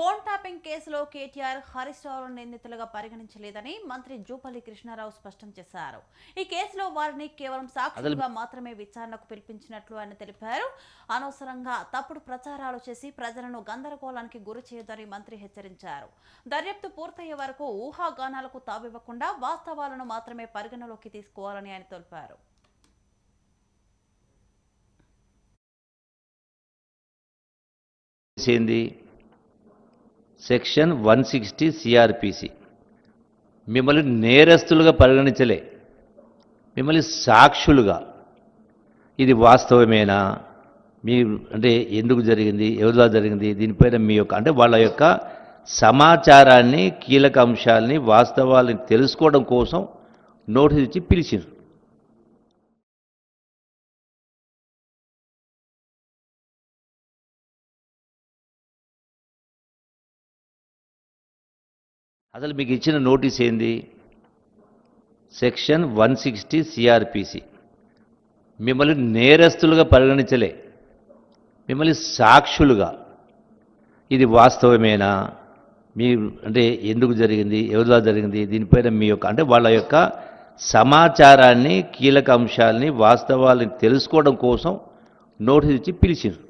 Phone tapping కేసులో కేటీఆర్ హరీష్ రావును నిందితులుగా పరిగణించలేదని మంత్రి జూపల్లి కృష్ణారావు స్పష్టం చేశారు. ఈ కేసులో వారిని కేవలం సాక్షులుగా మాత్రమే విచారణకు పిలిపించినట్లు ఆయన తెలిపారు. అనవసరంగా తప్పుడు ప్రచారాలు చేసి ప్రజలను గందరగోళానికి గురి చేయొద్దని మంత్రి హెచ్చరించారు. దర్యాప్తు పూర్తయ్యే వరకు ఊహాగానాలకు తావివ్వకుండా వాస్తవాలను మాత్రమే పరిగణలోకి తీసుకోవాలని ఆయన తెలిపారు. ఏంది సెక్షన్ వన్ సిక్స్టీ సిఆర్పిసి. మిమ్మల్ని నేరస్తులుగా పరిగణించలే. మిమ్మల్ని సాక్షులుగా. ఇది వాస్తవమేనా? మీ అంటే ఎందుకు జరిగింది? ఎవరిలా జరిగింది? దీనిపైన మీ యొక్క అంటే వాళ్ళ యొక్క సమాచారాన్ని కీలక అంశాలని వాస్తవాలని తెలుసుకోవడం కోసం నోటీస్ ఇచ్చి పిలిచిండ్రు. అసలు మీకు ఇచ్చిన నోటీస్ ఏంది? సెక్షన్ వన్ సిక్స్టీ సిఆర్పిసి మిమ్మల్ని నేరస్తులుగా పరిగణించలే. మిమ్మల్ని సాక్షులుగా. ఇది వాస్తవమేనా? మీ అంటే ఎందుకు జరిగింది? ఎవరిలా జరిగింది? దీనిపైన మీ యొక్క అంటే వాళ్ళ యొక్క సమాచారాన్ని కీలక అంశాలని వాస్తవాలని తెలుసుకోవడం కోసం నోటీస్ ఇచ్చి పిలిచిండ్రు.